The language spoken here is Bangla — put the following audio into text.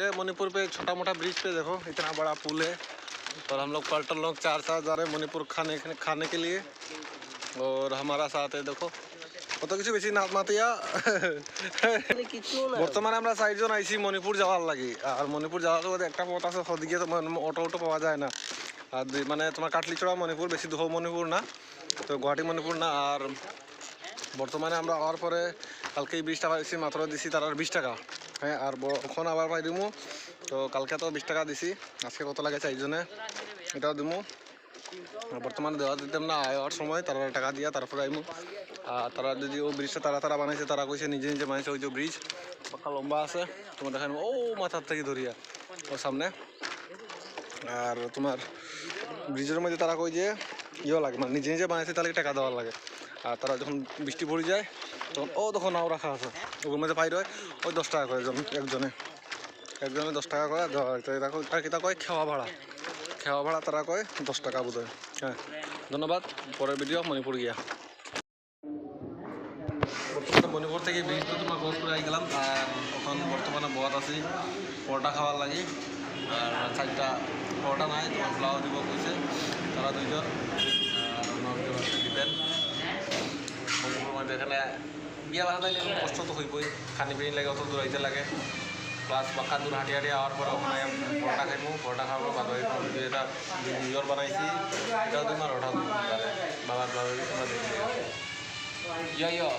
ये मणिपुर पे छोटा मोटा ब्रिज पे देखो इतना बड़ा पुल है और हम लोग पलटन लोग चार साथ जा रहे हैं मणिपुर खाने खाने के लिए और हमारा साथ है देखो কত কিছু বেশি নাচ মাতিয়া বর্তমানে আমরা চারজন আইছি মণিপুর যাওয়ার লাগি আর মণিপুর যাওয়ার পথে একটা পথ আছে সদিকে তো অটো অটো পাওয়া যায় না আর দুই- মানে তোমার কাটলিচড়া মণিপুর বেশি দূর মণিপুর না তো গুয়াহাটি মণিপুর না আর বর্তমানে আমরা আওয়ার পরে কালকে বিশ টাকা দিছি মাত্র দিছি তার আর বিশ টাকা হ্যাঁ আর এখন আবার পাই দিমু। তো কালকে তো বিশ টাকা দিছি, আজকে কত লাগে চারজনে এটাও দিমু। বর্তমানে দেওয়া দিতাম না আয়ার সময় তারা টাকা দিয়া তারপরে আইমু আর তারা যদি ও ব্রিজটা তারা তারা বানাইছে তারা কইছে নিজে নিজে বানাইছে ওই যে ব্রিজ পাকা লম্বা আছে তোমার দেখান ও মাথার থেকে ধরিয়া ওর সামনে আর তোমার ব্রিজের মধ্যে তারা কই যে ইয়ে লাগে মানে নিজে নিজে বানাইছে, তাহলে টাকা দেওয়ার লাগে। আর তারা যখন বৃষ্টি পড়ে যায়, তখন, ও তখন নাও রাখা আছে। ওগুলোর মধ্যে পাই রয় ওই দশ টাকা করে জন, একজনে। একজনে দশ টাকা করে দেওয়া হয়। তার কিতা কয় খেওয়া ভাড়া। খেওয়া ভাড়া তারা কয়, দশ টাকা বোধ হয়, ধন্যবাদ। পরের ভিডিও মণিপুর গিয়া। মণিপুর থেকে ব্রিজটা তোমার করে আই গেলাম এখন বর্তমানে বয়াত আছি। পরোটা খাওয়ার লাগি, আর চারটা, পরোটা নাই, তোমার পোলাও দিব কইছে, তারা দুইজন দিবেন মণিপুর মধ্যে এখানে বিয়া বাধা থাকলে কষ্ট তো হইবই, খানি পিনি লাগে, অত দূর আইতে লাগে। প্লাস বাক্কা দূর হাঁটি হাঁটি আওয়ার পরে ওখানে পরোটা খাইমু, পরোটা খাওয়ার পর বাদ এটা নিজের বানাইছি এটাও তোমার তোমার বাবার বাবার তোমরা দেখবে ইয়া।